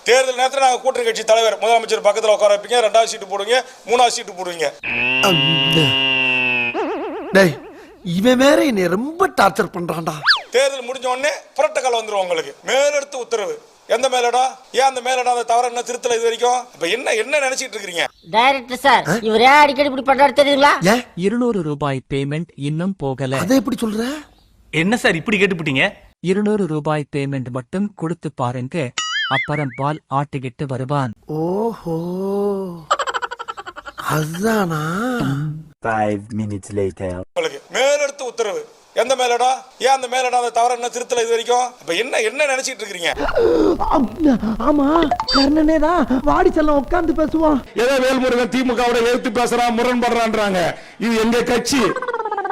தேர்தல் நேரத்தில் நாங்கள் கூட்டணி கட்சி தலைவர் முதலமைச்சர் பக்கத்தில் உட்கார வைப்பீங்க ரெண்டாவது சீட்டு போடுவீங்க மூணாவது சீட்டு போடுவீங்க. டேய் இவன் வேற என்னை ரொம்ப டார்ச்சர் பண்றான்டா. தேர்தல் முடிஞ்ச உடனே புரட்டக்கால் வந்துடும் உங்களுக்கு. மேலெடுத்து உத்தரவு. எந்த மேலிடம் ஏன் அந்த மேலிடம் அந்த தவறு என்ன? திருத்தல இது வரைக்கும்? இப்ப என்ன என்ன நினைச்சிட்டு இருக்கீங்க டைரக்டர் சார் இவர் ஏன் அடிக்கடி இப்படி பண்றாரு தெரியுங்களா இருநூறு ரூபாய் பேமெண்ட் இன்னும் போகல. அதை எப்படி சொல்ற? என்ன சார் இப்படி கேட்டுப்பிட்டீங்க? இருநூறு ரூபாய் பேமெண்ட் மட்டும் கொடுத்து பாருங்க. அப்புறம் பால் ஆட்டிக்கிட்டு வருவான். ஓஹோ. அதானா உங்களுக்கு மேலெடுத்து உத்தரவு. எந்த மேலிடம் ஏன் அந்த மேலிடம் அந்த தவறு என்ன திருத்தல இது வரைக்கும்? இப்ப என்ன என்ன நினைச்சிட்டு இருக்கீங்க ஆமா கர்ணனே தான். வாடி செல்லம் உட்கார்ந்து பேசுவான். ஏதோ வேல்முருகன் திமுகவோட எதிர்த்து பேசுறான் முரண்படுறான்றாங்க. இது எங்க கட்சி?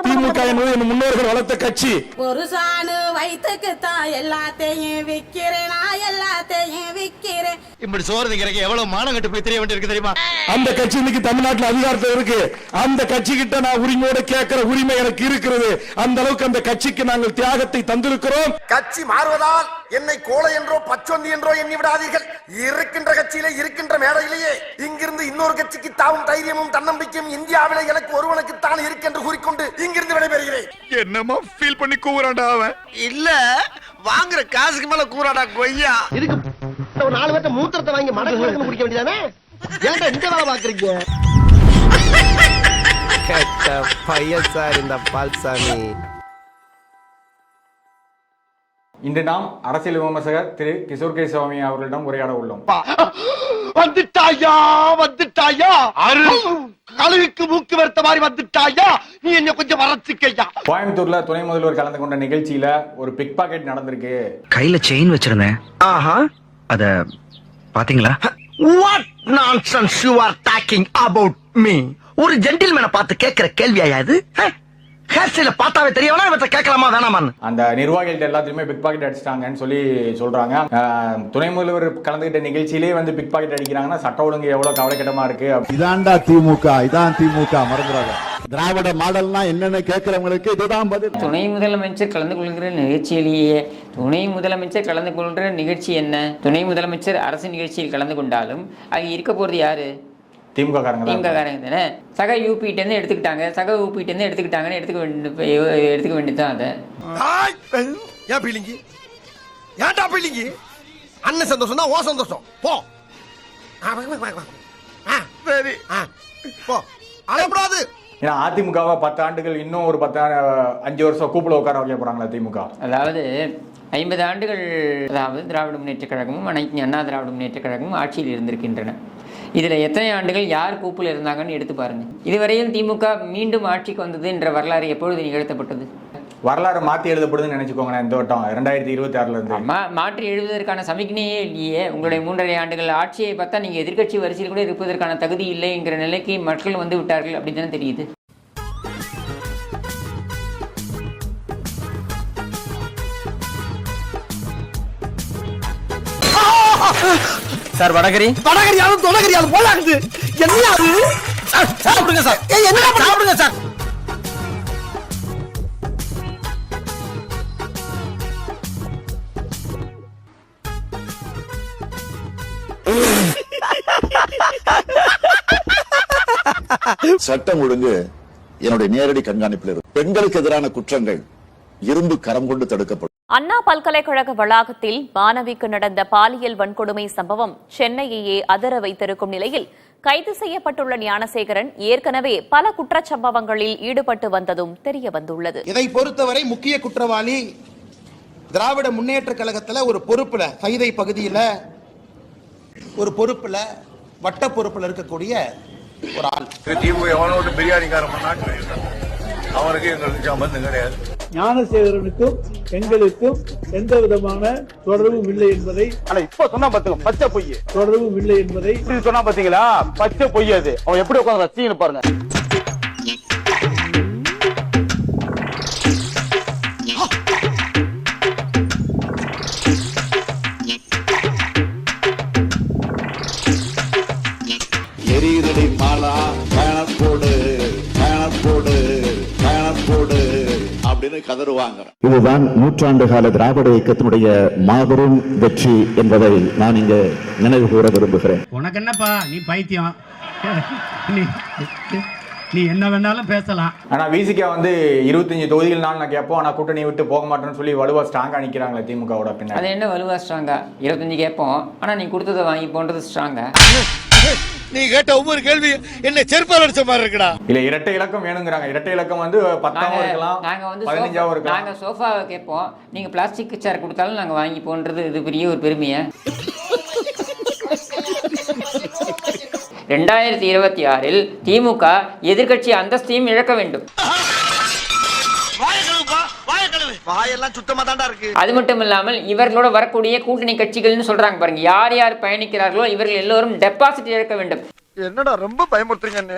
திமுக என்பது என் முன்னோர்கள் வளர்த்த கட்சி. ஒரு சாணு வயிற்றுக்குத்தான் எல்லாத்தையும் விக்கிறேன் நான் எல்லாத்தையும் விக்கிறேன் இப்படி சோறு திங்கிறக்கு எவ்வளவு மானம் கட்டு போய் தெரிய வேண்டியிருக்கு தெரியுமா? அந்த கட்சி இன்னைக்கு தமிழ்நாட்டுல அதிகாரத்துல இருக்கு. அந்த கட்சி கிட்ட நான் உரிமையோட கேட்கிற உரிமை எனக்கு இருக்கிறது. அந்த அளவுக்கு அந்த கட்சிக்கு நாங்கள் தியாகத்தை தந்திருக்கிறோம். கட்சி மாறுவதால் என்னை கோலை என்றோ பச்சொந்தி என்றோ எண்ணி விடாதீர்கள். இருக்கின்ற கட்சியிலே இருக்கின்ற மேடையிலேயே இங்கிருந்து இன்னொரு கட்சிக்கு தாவும் தைரியமும் தன்னம்பிக்கையும் இந்தியாவிலே எனக்கு ஒருவனுக்கு தான் இருக்கென்று கூறிக்கொண்டு இங்கிருந்து விடைபெறுகிறேன். என்னமா ஃபீல் பண்ணி கூவுறான்டா அவன். இல்ல வாங்குற காசுக்கு மேல கூறாடா கொய்யா. இதுக்கு ஒரு நாலு பேர்த்த மூத்திரத்தை வாங்கி மடக்கு மடக்கு குடிக்க வேண்டியதானே? ஏன்டா இந்த வேலை பாக்குறீங்க? பையன் சார் இந்த பால்சாமி. இன்று நாம் அரசியல் விமர்சகர் திரு கிஷோர் கே. சுவாமி அவர்களிடம் உரையாட உள்ளோம். வந்துட்டாயா வந்துட்டாயா? கழுகுக்கு மூக்கு வெறுத்த மாதிரி வந்துட்டாயா? நீ என்ன கொஞ்சம் வரச்சுக்கையா கோயம்புத்தூர்ல துணை முதல்வர் கலந்து கொண்ட நிகழ்ச்சியில ஒரு பிக் பாக்கெட் நடந்திருக்கு. கையில செயின் வச்சிருந்தேன். ஆஹா. அத பாத்தீங்களா? What nonsense you are talking about me ஒரு ஜென்டில்மேனை பார்த்து கேட்கிற கேள்வியா இது? ஹேர் ஸ்டைல பார்த்தாவே தெரியவனா இவற்றை கேட்கலாமா? வேணாமான்னு. அந்த நிர்வாகிகள்ட்ட எல்லாத்தையுமே பிக் பாக்கெட் அடிச்சிட்டாங்கன்னு சொல்லி சொல்றாங்க. துணை முதல்வர் கலந்துகிட்ட நிகழ்ச்சியிலே வந்து பிக் பாக்கெட் அடிக்கிறாங்கன்னா சட்ட ஒழுங்கு எவ்வளவு கவலைக்கிடமா இருக்கு? இதான்டா திமுக இதான் திமுக மறந்துடாத திராவிட மாடல்னா என்னன்னு கேட்கிறவங்களுக்கு இதுதான் பதில். துணை முதலமைச்சர் கலந்து கொள்கிற நிகழ்ச்சியிலேயே துணை முதலமைச்சர் கலந்து கொள்கிற நிகழ்ச்சி என்ன? துணை முதலமைச்சர் அரசு நிகழ்ச்சியில் கலந்து கொண்டாலும் அங்க இருக்க போறது யாரு? திமுக காரங்க திமுக காரங்க தானே சக யூபிட்ட இருந்து எடுத்துக்கிட்டாங்க. சக யூபிட்ட இருந்து எடுத்துக்கிட்டாங்கன்னு எடுத்துக்க வேண்டிய எடுத்துக்க வேண்டியதுதான் அதை. ஏன் பீலிங்கி? ஏன்டா பீலிங்கி? அண்ணன் சந்தோஷம் தான் ஓ சந்தோஷம். போ. சரி. போ. அழப்படாது. ஏன்னா அதிமுகவை பத்து ஆண்டுகள் இன்னும் ஒரு பத்து அஞ்சு வருஷம் கூப்பிட உட்கார வைக்க போறாங்களா திமுக. அதாவது ஐம்பது ஆண்டுகள் அதாவது திராவிட முன்னேற்றக் கழகமும் அனைத்து அண்ணா திராவிட முன்னேற்றக் கழகமும் ஆட்சியில் இருந்திருக்கின்றன. இதில் எத்தனை ஆண்டுகள் யார் கூப்பில் இருந்தாங்கன்னு எடுத்து பாருங்க. இதுவரையில் திமுக மீண்டும் ஆட்சிக்கு வந்தது என்ற வரலாறு எப்பொழுது நிகழ்த்தப்பட்டது? வரலாறு மாத்தி எழுதப்படுதுன்னு நினைச்சுக்கோங்களேன் இந்த வட்டம். ரெண்டாயிரத்தி இருபத்தி ஆறுல இருந்து. மா மாற்றி எழுதுவதற்கான சமிக்ஞையே இல்லையே. உங்களுடைய மூன்றரை ஆண்டுகள் ஆட்சியை பார்த்தா நீங்கள் எதிர்க்கட்சி வரிசையில் கூட இருப்பதற்கான தகுதி இல்லைங்கிற நிலைக்கு மக்கள் வந்து விட்டார்கள் அப்படி தானே தெரியுது. சார் வடகரி. வடகரியாலும் தொடகரியாலும் போலாகுது. என்ன அது? சாப்பிடுங்க சார். என்ன சாப்பிடுங்க சார். சட்டம் ஒழுங்கு என்னுடைய நேரடி கண்காணிப்பில் இருக்கு பெண்களுக்கு எதிரான குற்றங்கள் இரும்பு கரம் கொண்டு தடுக்கப்படும். அண்ணா பல்கலைக்கழக வளாகத்தில் மாணவிக்கு நடந்த பாலியல் வன்கொடுமை சம்பவம் சென்னையையே அதிர வைத்திருக்கும் நிலையில் கைது செய்யப்பட்டுள்ள ஞானசேகரன் ஏற்கனவே பல குற்றச்சம்பவங்களில் ஈடுபட்டு வந்ததும் தெரிய வந்துள்ளது. இதை பொறுத்தவரை முக்கிய குற்றவாளி திராவிட முன்னேற்ற கழகத்துல ஒரு பொறுப்புல கைதை பகுதியில ஒரு பொறுப்புல வட்ட பொறுப்புல இருக்கக்கூடிய ஒரு ஆள். அவனுக்கு எங்களுக்கு சம்பந்தம் கிடையாது. ஞானசேகரனுக்கும் எங்களுக்கும் எந்த விதமான தொடர்பும் இல்லை என்பதை இப்ப சொன்னா பாத்துங்க பச்சை பொய் தொடர்பும் இல்லை என்பதை சொன்னா பாத்தீங்களா? பச்சை பொய் அது. அவன் எப்படி உட்காந்து ரசின்னு பாருங்க. கதறுவாங்க இதுதான் நூற்றாண்டு கால திராவிட இயக்கத்தினுடைய மாபெரும் வெற்றி என்பதை நான் இங்க நினைவு கூற விரும்புகிறேன். உனக்கு என்னப்பா? நீ பைத்தியம். நீ நீ என்ன வேணாலும் பேசலாம். ஆனா விசிகா வந்து இருபத்தஞ்சு தொகுதிகள் நான் கேட்போம். ஆனா கூட்டணி விட்டு போக மாட்டேன்னு சொல்லி வலுவா ஸ்ட்ராங்கா நிக்கிறாங்களே திமுகவோட அது பின்னாடி என்ன வலுவா ஸ்ட்ராங்கா இருபத்தஞ்சு கேட்போம். ஆனால் நீ கொடுத்ததை வாங்கி போன்றது ஸ்ட்ராங்கா நீ கேட்ட ஒவ்வொரு கேள்வி என்ன செருப்பால் அடிச்ச மாதிரி இருக்குடா. இல்ல இரட்டை இலக்கம் வேணுங்கிறாங்க. இரட்டை இலக்கம் வந்து பத்தாவும் நாங்க இருக்கலாம் நாங்க வந்து பதினஞ்சாவும் இருக்கலாம். நாங்க சோஃபாவை கேட்போம். நீங்க பிளாஸ்டிக் சேர் கொடுத்தாலும் நாங்க வாங்கி போன்றது இது பெரிய ஒரு பெருமையா? ரெண்டாயிரத்தி இருபத்தி ஆறில் திமுக எதிர்க்கட்சி அந்தஸ்தையும் இழக்க வேண்டும். வாயெல்லாம் சுத்தமா தாண்டா இருக்கு அது மட்டும் இல்லாமல் இவர்களோட வரக்கூடிய கூட்டணி கட்சிகள்னு சொல்றாங்க பாருங்க யார் யார் பயணிக்கிறார்களோ இவர்கள் எல்லோரும் டெபாசிட் இழக்க வேண்டும் என்னடா ரொம்ப பயமுறுத்துறீங்க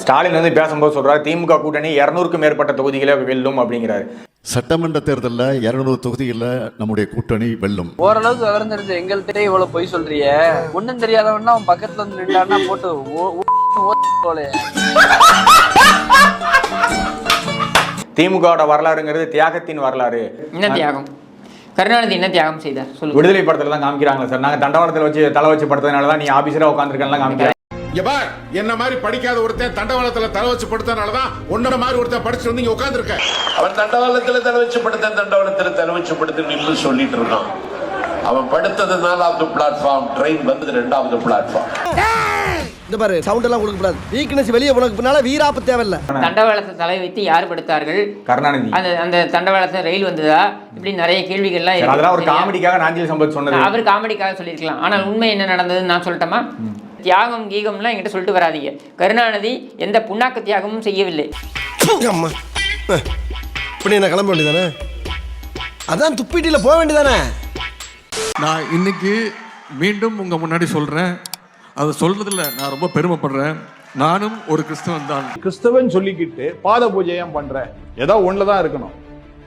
ஸ்டாலின் வந்து பேசும்போது சொல்றாரு திமுக கூட்டணி இருநூறுக்கும் மேற்பட்ட தொகுதிகளை வெல்லும் அப்படிங்கிறாரு சட்டமன்ற தேர்தலில் இருநூறு தொகுதிகளில் நம்முடைய கூட்டணி வெல்லும் ஓரளவுக்கு விவரம் தெரிஞ்ச எங்கள்கிட்ட இவ்வளவு பொய் சொல்றிய ஒண்ணும் தெரியாதவன்னா அவன் பக்கத்துல வந்து நின்றான்னா போட்டு. திமுகவோட வரலாறுங்கிறது தியாகத்தின் வரலாறு. என்ன தியாகம்? கருணாநிதி என்ன தியாகம் செய்தார்? சொல்லுங்க. விடுதலை படத்துல தான் காமிக்கிறாங்களா சார். நாங்க தண்டவாளத்துல வச்சு தலை வச்சு படுத்ததுனால தான் நீ ஆபீசரா உட்காந்துருக்கலாம் காமிக்கிறாங்க. பார் என்ன மாதிரி படிக்காத ஒருத்தன் தண்டவாளத்துல தலை வச்சு படுத்தனாலதான் உன்னோட மாதிரி ஒருத்தன் படிச்சு வந்து இங்க உட்கார்ந்துருக்க. அவன் தண்டவாளத்துல தலை வச்சு படுத்த தண்டவாளத்துல தலை வச்சு படுத்து நின்று சொல்லிட்டு இருக்கான். அவன் படுத்தது நாலாவது பிளாட்ஃபார்ம் ட்ரெயின் வந்தது ரெண்டாவது பிளாட்ஃபார்ம் இந்த பாரு சவுண்ட் எல்லாம் கொடுக்க கூடாது வீக்னஸ் வெளியே போனதுக்கு பின்னால வீராப்பு தேவையில்ல. தண்டவாளத்தை தலை வைத்து யார் படுத்தார்கள்? கருணாநிதி. அந்த அந்த தண்டவாளத்தில் ரயில் வந்ததா? இப்படி நிறைய கேள்விகள்லாம். அதெல்லாம் ஒரு? காமெடிக்காக நாஞ்சில் சம்பத் சொன்னது. அவர் காமெடிக்காக சொல்லியிருக்கலாம். ஆனால் உண்மை என்ன நடந்ததுன்னு நான் சொல்லட்டுமா? தியாகம் கீகம்லாம் என்கிட்ட சொல்லிட்டு வராதீங்க. கருணாநிதி எந்த புண்ணாக்கு தியாகமும் செய்யவில்லை. அம்மா. இப்படி என்ன கிளம்ப வேண்டியதானே? அதான் துப்பிட்டில போக வேண்டியதானே? நான் இன்னைக்கு மீண்டும் உங்க முன்னாடி சொல்றேன். அதை சொல்றதுல நான் ரொம்ப பெருமைப்படுறேன். நானும் ஒரு கிறிஸ்தவன் தான். கிறிஸ்தவன் சொல்லிக்கிட்டு பாத பூஜையம் பண்ற? ஏதோ ஒண்ணுதான் இருக்கணும்.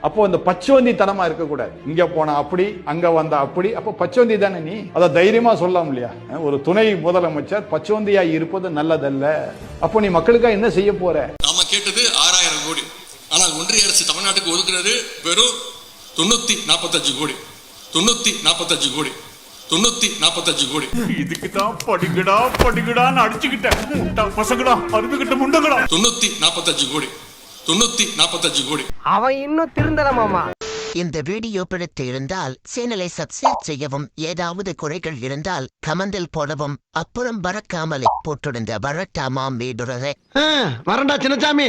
அப்போ இந்த பச்சவந்தி தனமா இருக்கக்கூடாது. இங்க போனா அப்படி அங்க வந்தா அப்படி. அப்போ பச்சவந்தி தானே நீ? அதை தைரியமா சொல்லலாம் இல்லையா? ஒரு துணை முதலமைச்சர் பச்சவந்தியா இருப்பது நல்லதல்ல. அப்போ நீ மக்களுக்காக என்ன செய்ய போற? நாம கேட்டது ஆறாயிரம் கோடி. ஆனால் ஒன்றிய அரசு தமிழ்நாட்டுக்கு ஒதுக்குறது வெறும் தொண்ணூத்தி நாற்பத்தஞ்சு கோடி. தொண்ணூத்தி நாற்பத்தஞ்சு கோடி. தொண்ணூத்தி நாற்பத்தஞ்சு கோடி. இதுக்கு தான் படிக்கடா படிக்கடான்னு அடிச்சுக்கிட்டேன் முட்டா பசங்களா அருமைக்கிட்ட முண்டங்களா? தொண்ணூத்தி நாற்பத்தஞ்சு கோடி. தொண்ணூத்தி நாற்பத்தஞ்சு கோடி. அவன் இன்னும் திருந்தல மாமா. இந்த வீடியோ பிடித்து இருந்தால் சேனலை சப்ஸ்கிரைப் செய்யவும் ஏதாவது குறைகள் இருந்தால் கமெண்டில் போடவும் அப்புறம் பறக்காமலே போட்டிருந்த வரட்டாமாம் வீடுறதை வரண்டா சின்னசாமி